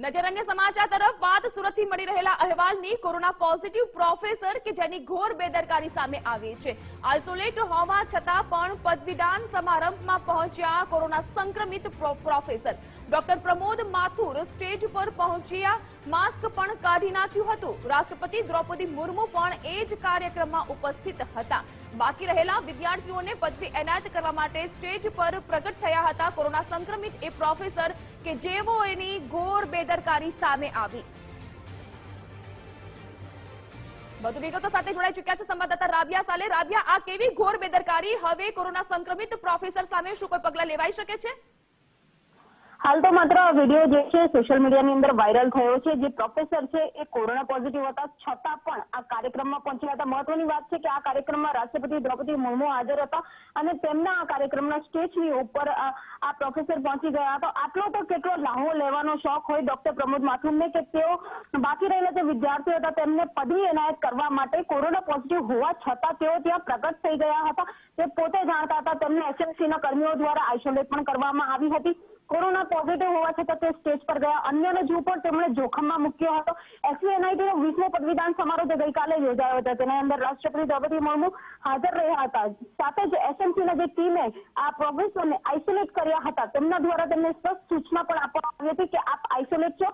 નજર અન્ય સમાચાર તરફ વાત સુરતથી મળી રહેલા અહેવાલની કોરોના પોઝિટિવ પ્રોફેસર કે જેની ઘોર બેદરકારી સામે આવી છે. આઇસોલેટ હોવા છતાં પણ પદવીદાન સમારંભમાં પહોંચ્યા કોરોના સંક્રમિત pro- professor. Doctor Pramod Mathur stage પર પહોંચ્યા. માસ્ક પણ કાઢી નાખ્યું હતું. રાષ્ટ્રપતિ દ્રૌપદી મુર્મુ પણ એ જ કાર્યક્રમમાં ઉપસ્થિત હતા. બાકી રહેલા વિદ્યાર્થીઓને પદવી એનાયત કરવા માટે સ્ટેજ પર પ્રગટ થયા હતા. કોરોના સંક્રમિત એ પ્રોફેસર કે જેઓ એની ઘોર બેદરકારી સામે આવી. વધુ વિગતો સાથે જોડાઈ ચુક્યા છે સંવાદદાતા રાબિયા સાલે. રાબિયા, આ કેવી ઘોર બેદરકારી? હવે કોરોના સંક્રમિત પ્રોફેસર સામે શું કોઈ પગલાં લેવાઈ શકે છે? હાલ તો માત્ર આ વીડિયો જે છે સોશિયલ મીડિયાની અંદર વાયરલ થયો છે. જે પ્રોફેસર છે એ કોરોના પોઝિટિવ હતા. છતાં પણ આ કાર્યક્રમમાં પહોંચ્યા હતા. મહત્વની વાત છે કે આ કાર્યક્રમમાં રાષ્ટ્રપતિ દ્રૌપદી મુર્મુ હાજર હતા અને તેમના આ કાર્યક્રમના સ્ટેજની ઉપર આ પ્રોફેસર પહોંચી ગયા હતા. આટલો તો કેટલો લાહો લેવાનો શોખ હોય ડોક્ટર પ્રમોદ માથુરને કે તેઓ બાકી રહેલા જે વિદ્યાર્થીઓ હતા તેમને પદવી એનાયત કરવા માટે કોરોના પોઝિટિવ હોવા છતાં તેઓ ત્યાં પ્રગટ થઈ ગયા હતા. તે પોતે જાણતા હતા તેમને એસએમસીના કર્મીઓ દ્વારા આઇસોલેટ પણ કરવામાં આવી હતી. કોરોના પોઝિટિવ હોવા છતાં તે સ્ટેજ પર ગયા. અન્યનો જીવ પણ તેમણે જોખમમાં મૂક્યો હતો. એસવીએનઆઈટીનો વીસમો પદવીદાન સમારોહ જે ગઈકાલે યોજાયો હતો. તેના અંદર રાષ્ટ્રપતિ દ્રૌપદી મુર્મુ હાજર રહ્યા હતા. સાથે જ એસએમસીના જે ટીમે આ પ્રોફેસરને આઇસોલેટ કર્યા હતા. તેમના દ્વારા તેમને સ્પષ્ટ સૂચના પણ આપવામાં આવી હતી કે આપ આઇસોલેટ છો.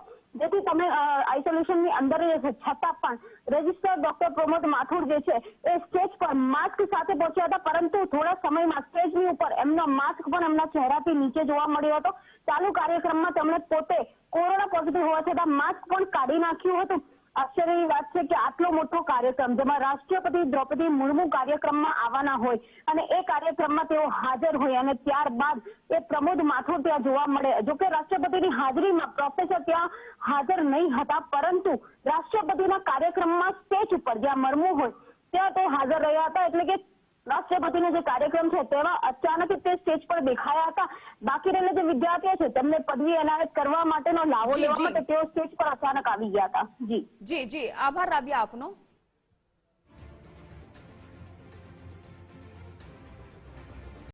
જેથી આઇસોલેશનની અંદર છતાં પણ રજિસ્ટર ડોક્ટર પ્રમોદ માથુર જે છે, એ સ્ટેજ પર માસ્ક સાથે પહોંચ્યા હતા. પરંતુ થોડા સમયમાં સ્ટેજની ઉપર એમનો માસ્ક પણ એમના ચહેરાથી નીચે જોવા મળ્યો હતો. ચાલુ કાર્યક્રમમાં તેમણે પોતે કોરોના પોઝિટિવ હોવા છતાં માસ્ક પણ કાઢી નાખ્યું હતું. આશ્ચર્યની વાત છે કે આટલો મોટો કાર્યક્રમ, જેમાં રાષ્ટ્રપતિ દ્રૌપદી મુર્મુ કાર્યક્રમમાં આવવાના હોય અને એ કાર્યક્રમમાં તેઓ હાજર હોય અને ત્યારબાદ એ પ્રમોદ માથુર ત્યાં જોવા મળે. જો કે રાષ્ટ્રપતિની હાજરીમાં પ્રોફેસર ત્યાં હાજર નહીં હતા, પરંતુ રાષ્ટ્રપતિના કાર્યક્રમમાં સ્ટેજ ઉપર જ્યાં મરમુ હોય, ત્યાં તે હાજર રહ્યા હતા, એટલે કે રાષ્ટ્રપતિનો જે કાર્યક્રમ છે તેમાં અચાનક તે સ્ટેજ પર દેખાયા હતા. બાકી રહેલા જે વિદ્યાર્થીઓ છે તેમને પદવી એનાયત કરવા માટેનો લાવો લેવા માટે તેઓ સ્ટેજ પર અચાનક આવી ગયા હતા. જી. જી જી. આભાર રાબિયા આપનો.